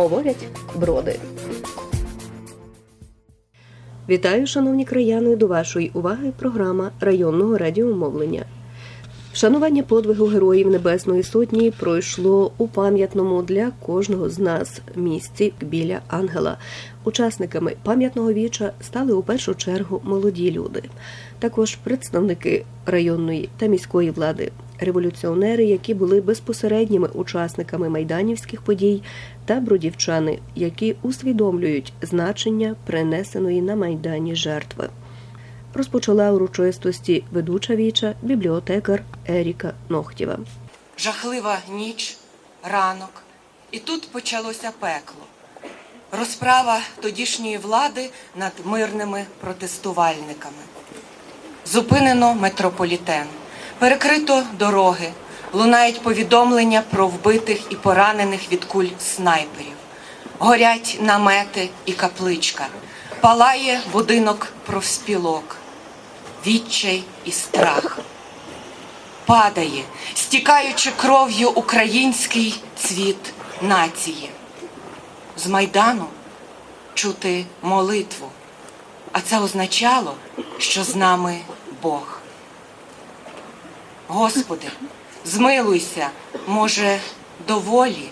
говорять броди. Вітаю, шановні краяни, до вашої уваги програма районного радіомовлення. Вшанування подвигу героїв Небесної Сотні пройшло у пам'ятному для кожного з нас місці біля ангела. Учасниками пам'ятного віча стали у першу чергу молоді люди, також представники районної та міської влади, революціонери, які були безпосередніми учасниками майданівських подій, та бродівчани, які усвідомлюють значення принесеної на майдані жертви розпочала урочистості ведуча віча бібліотекар Еріка Нохтєва. жахлива ніч, ранок, і тут почалося пекло. Розправа тодішньої влади над мирними протестувальниками. Зупинено метрополітен, перекрито дороги, лунають повідомлення про вбитих і поранених від куль снайперів. Горять намети і капличка, палає будинок профспілок, відчай і страх падає, стікаючи кров'ю український цвіт нації. З майдану чути молитву, а це означало, що з нами Бог. Господи, змилуйся, може, доволі.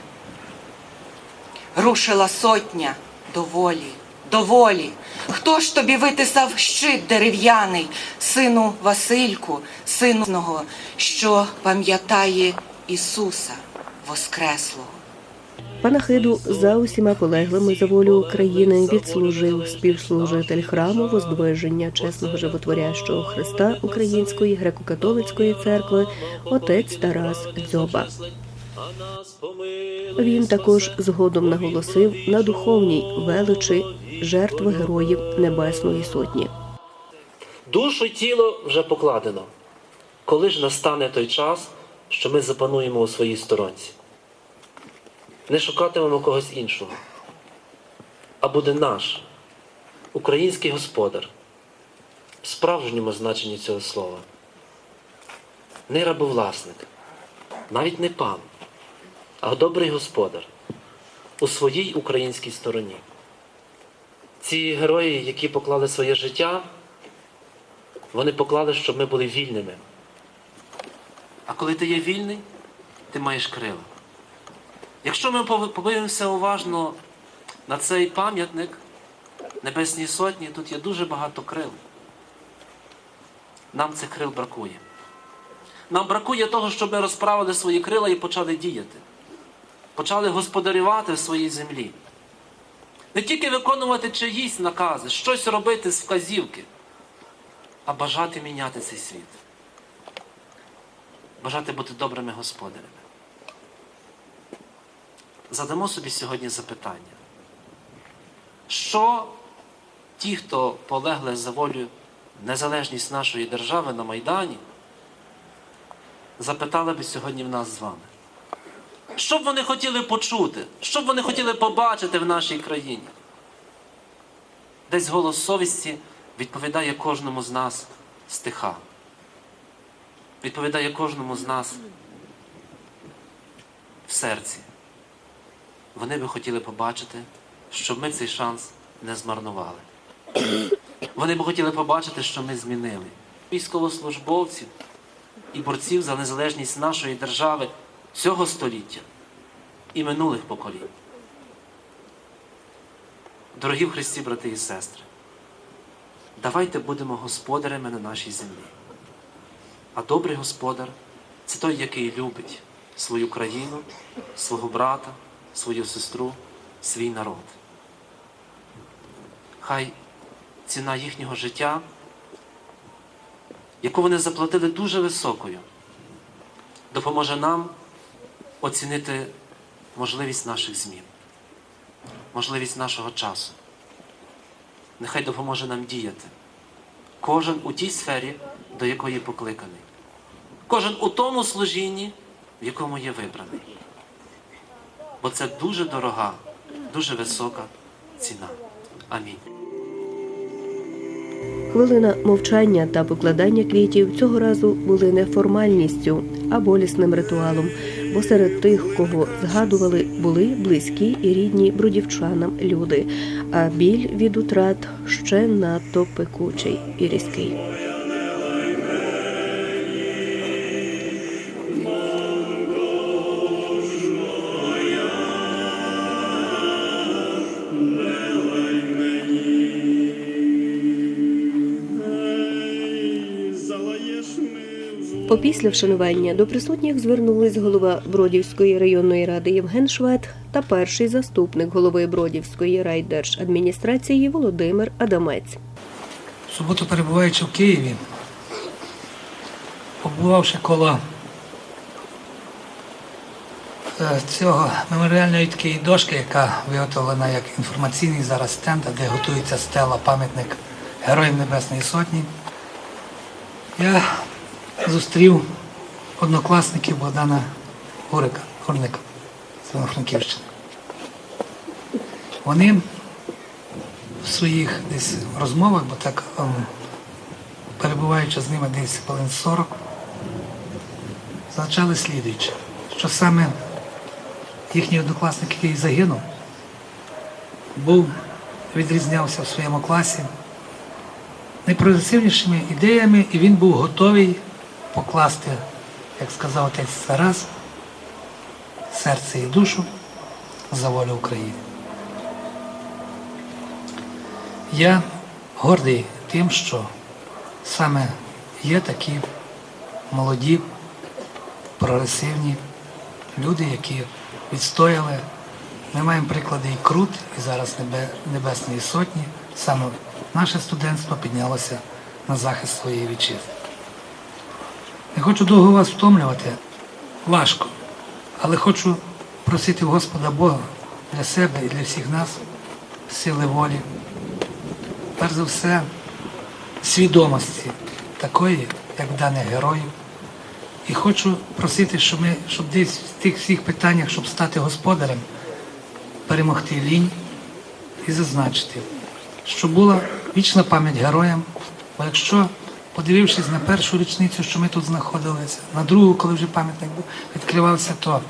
Рушила сотня доволі, доволі. Хто ж тобі витисав щит дерев'яний, сину Васильку, сину, що пам'ятає Ісуса Воскреслого? Панахиду за усіма полеглими за волю України відслужив співслужитель храму Воздвиження чесного животворящого Христа Української греко-католицької церкви отець Тарас Дзьоба. Він також згодом наголосив на духовній величі жертви героїв Небесної Сотні. Душу й тіло вже покладено. Коли ж настане той час, що ми запануємо у своїй сторонці? Не шукатимемо когось іншого, а буде наш український господар в справжньому значенні цього слова. Не рабовласник, навіть не пан, а добрий господар у своїй українській стороні. Ці герої, які поклали своє життя, вони поклали, щоб ми були вільними. А коли ти є вільний, ти маєш крила. Якщо ми подивимося уважно на цей пам'ятник Небесній Сотні, тут є дуже багато крил. Нам цих крил бракує. Нам бракує того, щоб ми розправили свої крила і почали діяти. Почали господарювати в своїй землі. Не тільки виконувати чиїсь накази, щось робити з вказівки, а бажати міняти цей світ. Бажати бути добрими господарями. Задамо собі сьогодні запитання. Що ті, хто полегли за волю незалежність нашої держави на Майдані, запитали би сьогодні в нас з вами? Що б вони хотіли почути? Що б вони хотіли побачити в нашій країні? Десь голос совісті відповідає кожному з нас стиха. Відповідає кожному з нас в серці. Вони би хотіли побачити, щоб ми цей шанс не змарнували. Вони б хотіли побачити, що ми змінили військовослужбовців і борців за незалежність нашої держави цього століття і минулих поколінь. Дорогі в Христі, брати і сестри, давайте будемо господарями на нашій землі. А добрий господар це той, який любить свою країну, свого брата, свою сестру, свій народ. Хай ціна їхнього життя, яку вони заплатили дуже високою, допоможе нам оцінити можливість наших змін, можливість нашого часу. Нехай допоможе нам діяти. Кожен у тій сфері, до якої покликаний. Кожен у тому служінні, в якому є вибраний. Бо це дуже дорога, дуже висока ціна. Амінь. Хвилина мовчання та покладання квітів цього разу були не формальністю, а болісним ритуалом, бо серед тих, кого згадували, були близькі і рідні бродівчанам люди, а біль від утрат ще надто пекучий і різкий. Попісля вшанування до присутніх звернулись голова Бродівської районної ради Євген Швед та перший заступник голови Бродівської райдержадміністрації Володимир Адамець. В суботу перебуваючи в Києві, побувавши коло е, цього меморіальної такої дошки, яка виготовлена як інформаційний зараз стенд, де готується стела пам'ятник Героїв Небесної Сотні, я зустрів однокласників Богдана Гурика, Гурника з Івано-Франківщини. Вони в своїх десь розмовах, бо так ем, перебуваючи з ними десь хвилин 40, зазначали слідуюче, що саме їхній однокласник, який загинув, був, відрізнявся в своєму класі найпрогресивнішими ідеями, і він був готовий покласти, як сказав отець Тарас, серце і душу за волю України. Я гордий тим, що саме є такі молоді, прогресивні люди, які відстояли. Ми маємо приклади і Крут, і зараз Небесної Сотні. Саме наше студентство піднялося на захист своєї вітчизни. Не хочу довго вас втомлювати, важко, але хочу просити Господа Бога для себе і для всіх нас сили волі, перш за все, свідомості такої, як даних героїв. І хочу просити, щоб ми, щоб десь в тих всіх питаннях, щоб стати господарем, перемогти лінь і зазначити, що була вічна пам'ять героям. Бо якщо, подивившись на першу річницю, що ми тут знаходилися, на другу, коли вже пам'ятник відкривався, то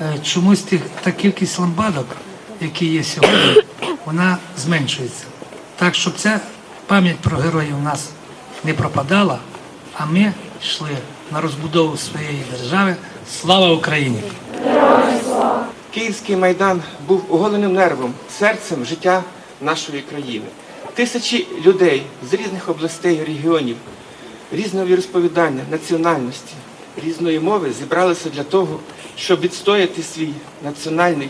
е, чомусь тих, та кількість ламбадок, які є сьогодні, вона зменшується. Так, щоб ця пам'ять про героїв у нас не пропадала, а ми йшли на розбудову своєї держави. Слава Україні! Київський майдан був оголеним нервом, серцем життя нашої країни. Тисячі людей з різних областей, регіонів, різного віросповідання, національності, різної мови зібралися для того, щоб відстояти свій національний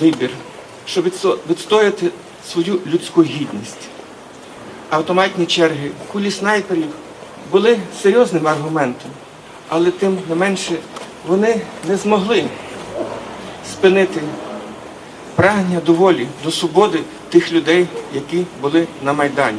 вибір, щоб відстояти свою людську гідність. Автоматні черги, кулі снайперів були серйозним аргументом, але тим не менше вони не змогли спинити прагнення до волі, до свободи тих людей, які були на Майдані.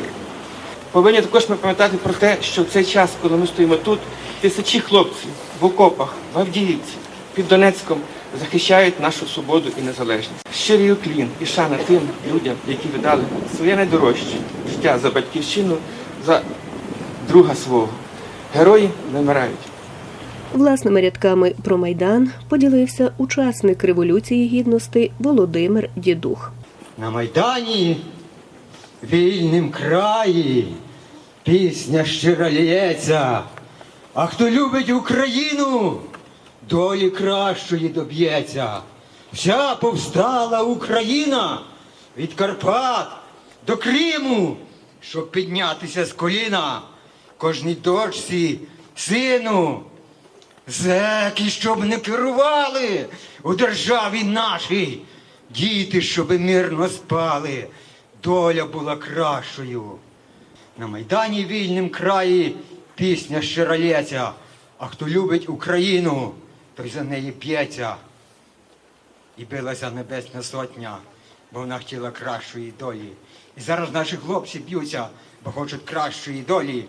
Повинні також ми пам'ятати про те, що в цей час, коли ми стоїмо тут, тисячі хлопців в окопах, в Авдіївці, під Донецьком захищають нашу свободу і незалежність. Щирий уклін і шана тим людям, які віддали своє найдорожче життя за батьківщину, за друга свого. Герої не. Власними рядками про майдан поділився учасник революції гідності Володимир Дідух. На Майдані, вільним краї, пісня щира лється. А хто любить Україну, долі кращої доб'ється. Вся повстала Україна від Карпат до Криму, щоб піднятися з коліна кожній дочці, сину. Зеки, щоб не керували у державі нашій, діти, щоб мирно спали, доля була кращою. На Майдані вільним краї пісня щира лється, а хто любить Україну, той за неї п'ється. І билася небесна сотня, бо вона хотіла кращої долі. І зараз наші хлопці б'ються, бо хочуть кращої долі.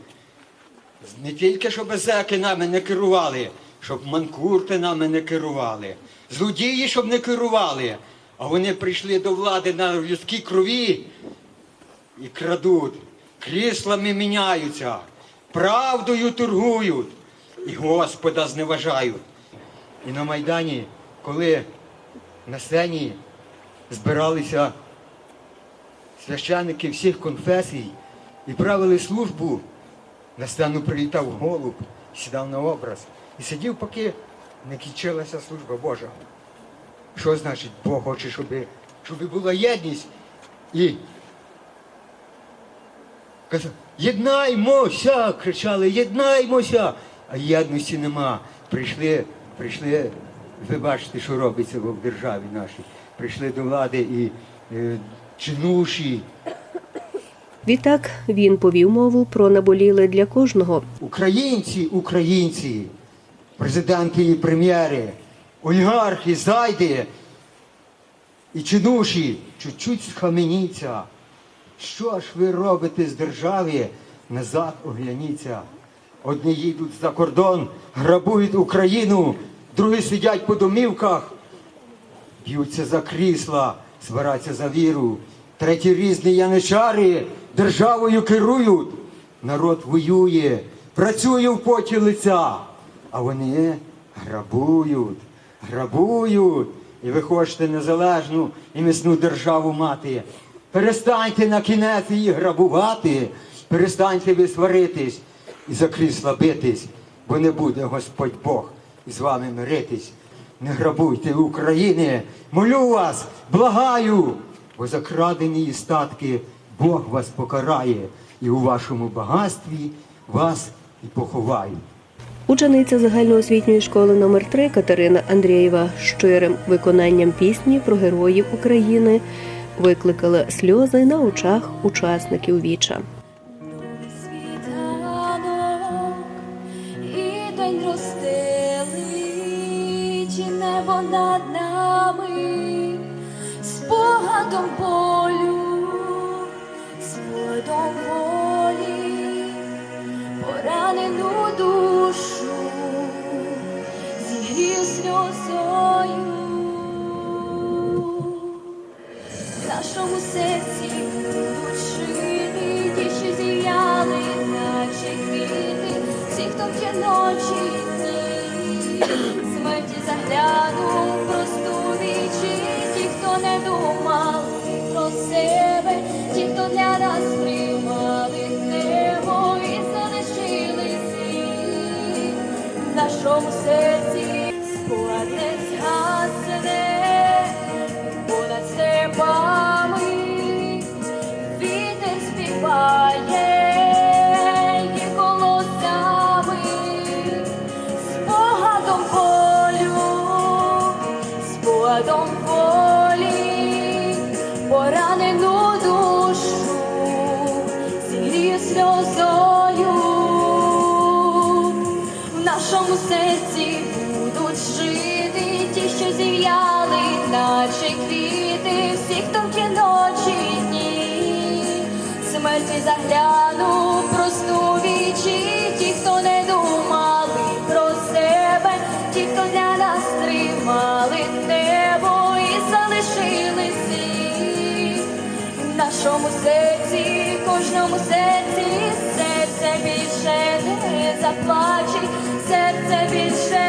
Не тільки, щоб зеки нами не керували, щоб манкурти нами не керували, злодії, щоб не керували, а вони прийшли до влади на людській крові і крадуть, кріслами міняються, правдою торгують і Господа зневажають. І на Майдані, коли на сцені збиралися священники всіх конфесій і правили службу, на сцену прилітав голуб, сідав на образ і сидів, поки не кінчилася служба Божа. Що значить Бог хоче, щоб, щоб була єдність і казав, єднаймося! кричали, єднаймося! А єдності нема. Прийшли, прийшли, ви бачите, що робиться в державі нашій. Прийшли до влади і е, чинуші, Відтак він повів мову про наболіле для кожного Українці, українці, президенти і прем'єри, олігархи, зайди і чинуші, чуть-чуть схаменіться. Що ж ви робите з держави? Назад огляніться. Одні їдуть за кордон, грабують Україну, другі сидять по домівках, б'ються за крісла, свараться за віру. Треті різні яничари державою керують. Народ воює, працює в поті лиця, а вони грабують, грабують. І ви хочете незалежну і міцну державу мати. Перестаньте на кінець її грабувати, перестаньте ви сваритись і за крісла битись, бо не буде Господь Бог із вами миритись. Не грабуйте України, молю вас, благаю, бо за крадені її статки Бог вас покарає і у вашому багатстві вас і поховає. Учениця загальноосвітньої школи номер 3 Катерина Андрієва щирим виконанням пісні про героїв України викликала сльози на очах учасників віча. Над нами, спогадом полю, спогадом волі, поранену yo you. Серці, серце більше не заплачить, серце більше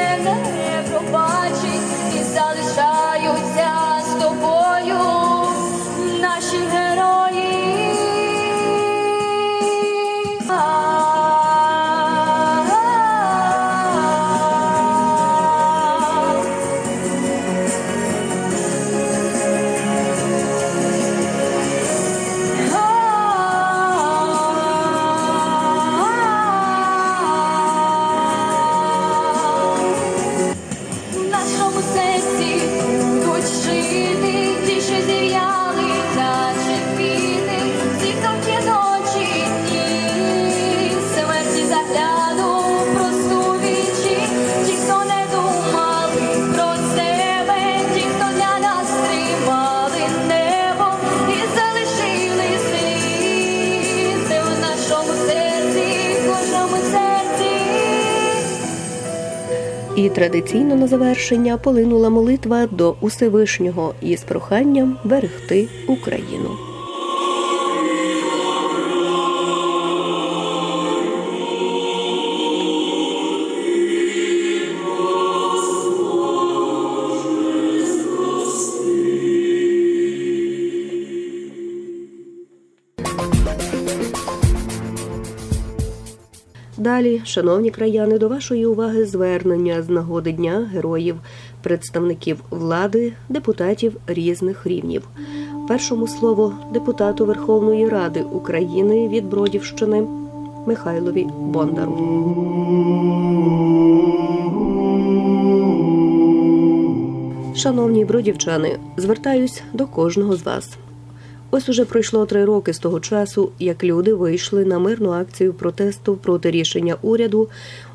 традиційно на завершення полинула молитва до Усевишнього із проханням берегти Україну. Далі, шановні краяни, до вашої уваги звернення з нагоди Дня героїв, представників влади, депутатів різних рівнів. Першому слово депутату Верховної Ради України від Бродівщини Михайлові Бондару. Шановні бродівчани, звертаюсь до кожного з вас. Ось уже пройшло три роки з того часу, як люди вийшли на мирну акцію протесту проти рішення уряду,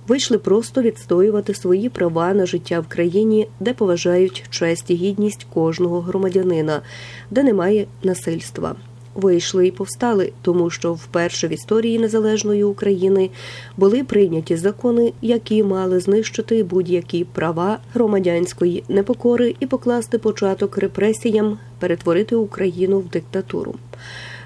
вийшли просто відстоювати свої права на життя в країні, де поважають честь і гідність кожного громадянина, де немає насильства. Вийшли і повстали, тому що вперше в історії незалежної України були прийняті закони, які мали знищити будь-які права громадянської непокори і покласти початок репресіям, перетворити Україну в диктатуру.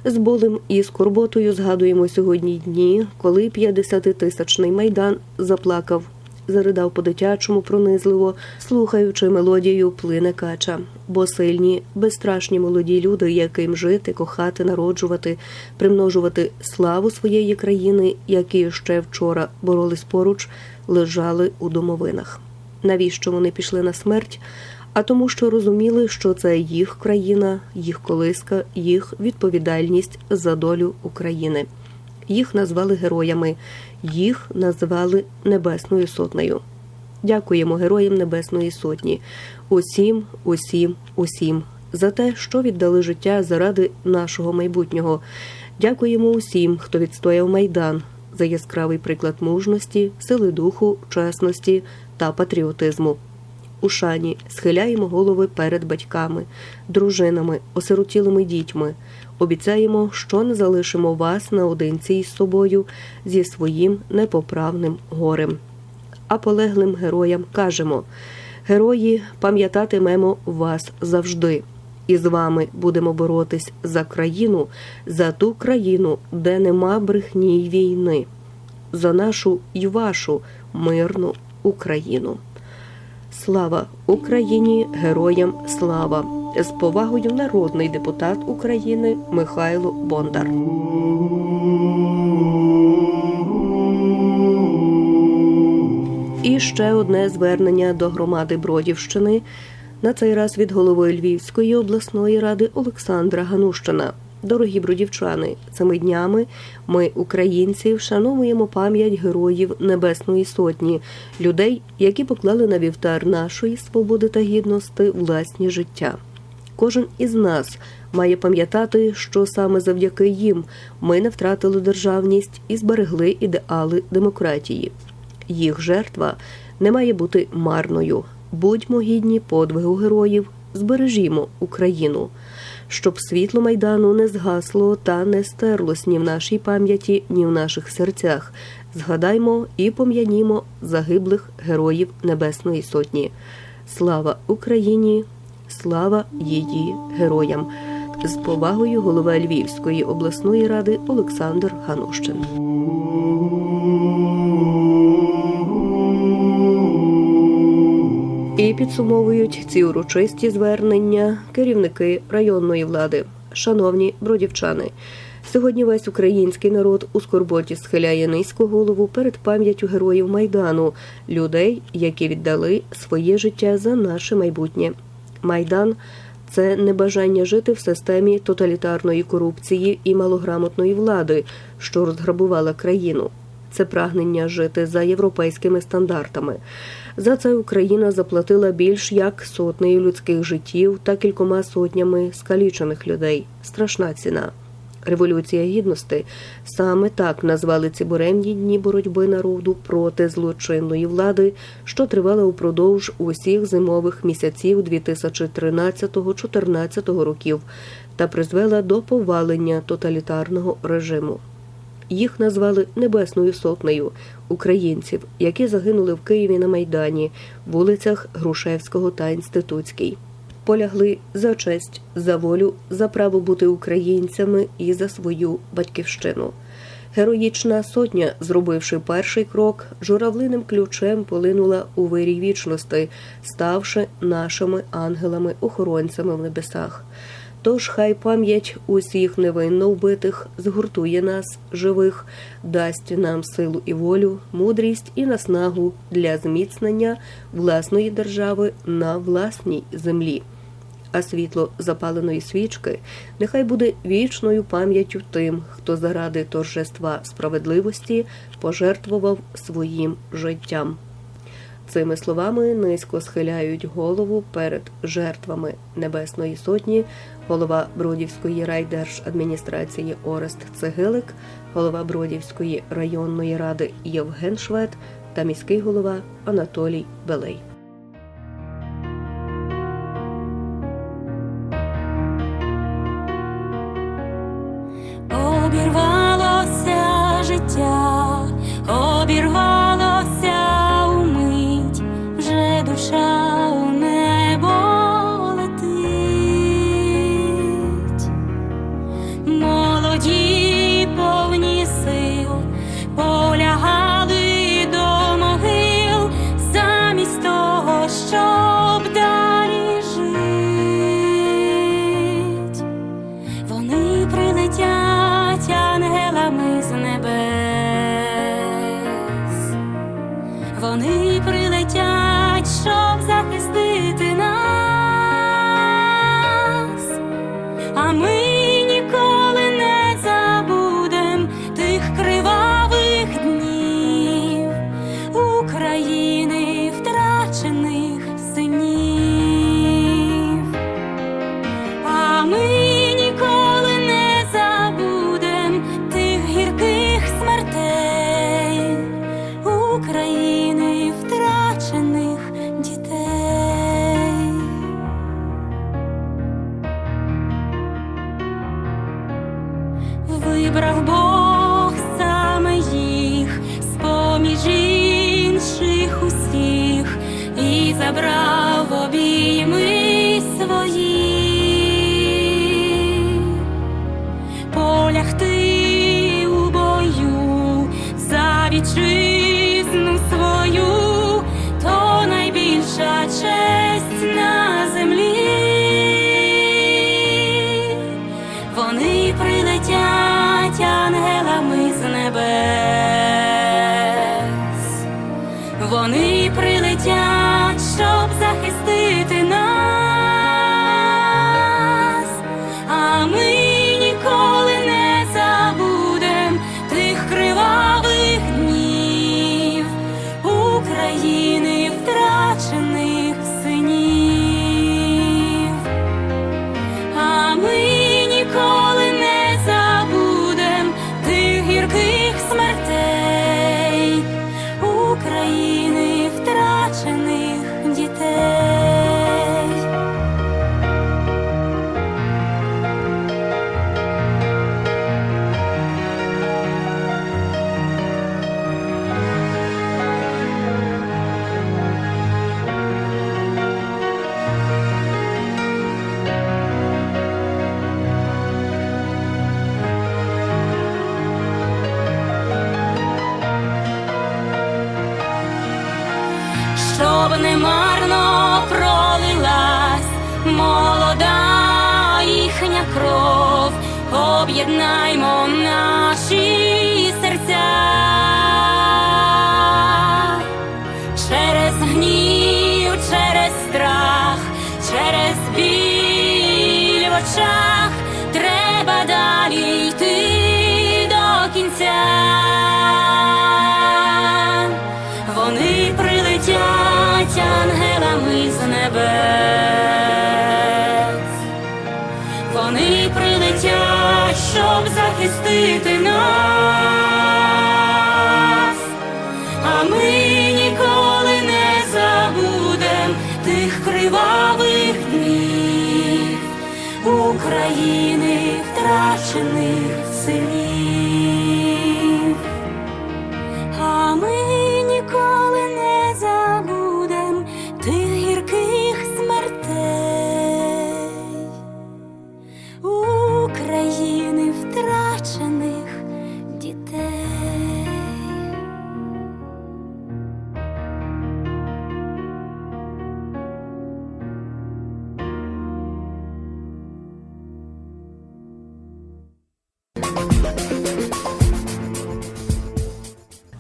З болем і скорботою згадуємо сьогодні дні, коли 50-тисячний майдан заплакав, заридав по-дитячому пронизливо, слухаючи мелодію плине кача. Бо сильні, безстрашні молоді люди, яким жити, кохати, народжувати, примножувати славу своєї країни, які ще вчора боролись поруч, лежали у домовинах. Навіщо вони пішли на смерть? А тому, що розуміли, що це їх країна, їх колиска, їх відповідальність за долю України. Їх назвали героями, їх назвали Небесною Сотнею. Дякуємо героям Небесної Сотні, усім, усім, усім за те, що віддали життя заради нашого майбутнього. Дякуємо усім, хто відстояв майдан за яскравий приклад мужності, сили духу, чесності та патріотизму. У шані схиляємо голови перед батьками, дружинами, осиротілими дітьми. Обіцяємо, що не залишимо вас наодинці із собою зі своїм непоправним горем. А полеглим героям кажемо: герої, пам'ятатимемо вас завжди. І з вами будемо боротись за країну, за ту країну, де нема брехні й війни, за нашу й вашу мирну Україну. Слава Україні! Героям слава! З повагою народний депутат України Михайло Бондар. І ще одне звернення до громади Бродівщини. На цей раз від голови Львівської обласної ради Олександра Ганущина. Дорогі бродівчани, цими днями ми, українці, вшановуємо пам'ять героїв Небесної Сотні, людей, які поклали на вівтар нашої свободи та гідності власні життя. Кожен із нас має пам'ятати, що саме завдяки їм ми не втратили державність і зберегли ідеали демократії. Їх жертва не має бути марною. Будьмо гідні подвигу героїв, збережімо Україну, щоб світло майдану не згасло та не стерлось ні в нашій пам'яті, ні в наших серцях. Згадаймо і пом'янімо загиблих героїв Небесної Сотні. Слава Україні! Слава її героям! З повагою голова Львівської обласної ради Олександр Ганущин. І підсумовують ці урочисті звернення керівники районної влади. Шановні бродівчани, сьогодні весь український народ у скорботі схиляє низьку голову перед пам'яттю героїв майдану, людей, які віддали своє життя за наше майбутнє. Майдан це не бажання жити в системі тоталітарної корупції і малограмотної влади, що розграбувала країну. Це прагнення жити за європейськими стандартами. За це Україна заплатила більш як сотнею людських життів та кількома сотнями скалічених людей. Страшна ціна. Революція гідності саме так назвали ці буремні дні боротьби народу проти злочинної влади, що тривала упродовж усіх зимових місяців 2013-14 років, та призвела до повалення тоталітарного режиму. Їх назвали Небесною сотнею українців, які загинули в Києві на Майдані, вулицях Грушевського та Інститутській полягли за честь, за волю, за право бути українцями і за свою батьківщину. Героїчна сотня, зробивши перший крок, журавлиним ключем полинула у вирій вічності, ставши нашими ангелами-охоронцями в небесах. Тож хай пам'ять усіх невинно вбитих згуртує нас, живих, дасть нам силу і волю, мудрість і наснагу для зміцнення власної держави на власній землі а світло запаленої свічки нехай буде вічною пам'яттю тим, хто заради торжества справедливості пожертвував своїм життям. Цими словами низько схиляють голову перед жертвами Небесної Сотні, голова Бродівської райдержадміністрації Орест Цегилик, голова Бродівської районної ради Євген Швед та міський голова Анатолій Белей. вибрав Бог саме їх з поміж інших усіх і забрав. об'єднаймо нас.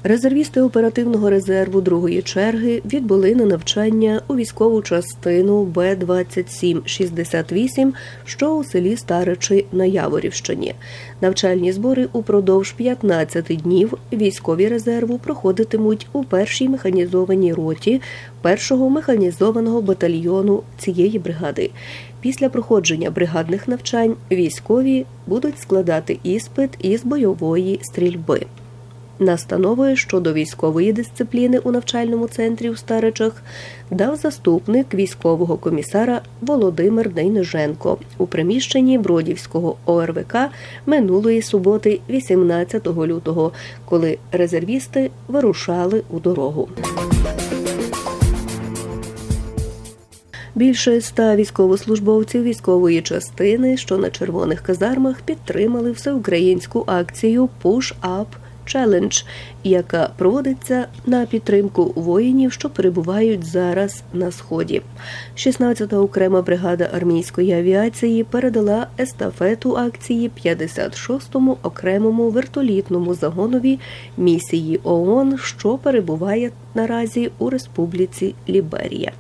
Резервісти оперативного резерву другої черги відбули на навчання у військову частину Б 2768 що у селі Старичі на Яворівщині. Навчальні збори упродовж 15 днів військові резерву проходитимуть у першій механізованій роті першого механізованого батальйону цієї бригади. Після проходження бригадних навчань військові будуть складати іспит із бойової стрільби. Настанови щодо військової дисципліни у навчальному центрі у Старичах дав заступник військового комісара Володимир Дейнеженко у приміщенні Бродівського ОРВК минулої суботи, 18 лютого, коли резервісти вирушали у дорогу. Більше ста військовослужбовців військової частини, що на червоних казармах підтримали всеукраїнську акцію Push Challenge, яка проводиться на підтримку воїнів, що перебувають зараз на сході. 16-та окрема бригада армійської авіації передала естафету акції 56-му окремому вертолітному загонові місії ООН, що перебуває наразі у Республіці Ліберія.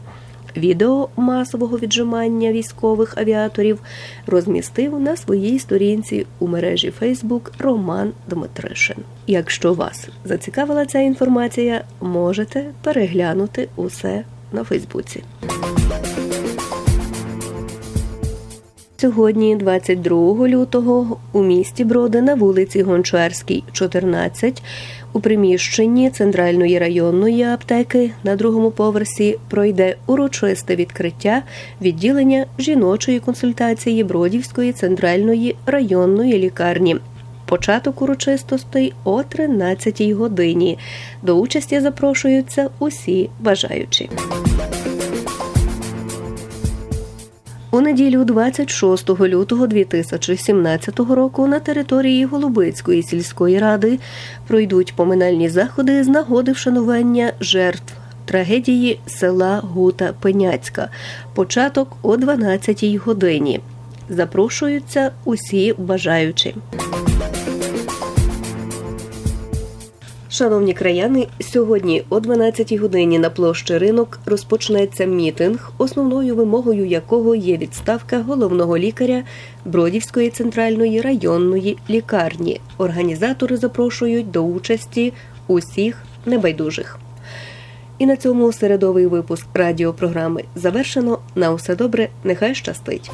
Відео масового віджимання військових авіаторів розмістив на своїй сторінці у мережі Фейсбук Роман Дмитришин. Якщо вас зацікавила ця інформація, можете переглянути усе на Фейсбуці. Сьогодні, 22 лютого, у місті Броди на вулиці Гончарській, 14, у приміщенні центральної районної аптеки на другому поверсі пройде урочисте відкриття відділення жіночої консультації Бродівської центральної районної лікарні. Початок урочистостей о 13 годині. До участі запрошуються усі бажаючі. У неділю 26 лютого 2017 року на території Голубицької сільської ради пройдуть поминальні заходи з нагоди вшанування жертв трагедії села Гута Пеняцька. Початок о 12 годині. Запрошуються усі бажаючі. Шановні краяни, сьогодні о 12-й годині на площі ринок розпочнеться мітинг, основною вимогою якого є відставка головного лікаря Бродівської центральної районної лікарні. Організатори запрошують до участі усіх небайдужих. І на цьому середовий випуск радіопрограми завершено. На усе добре, нехай щастить.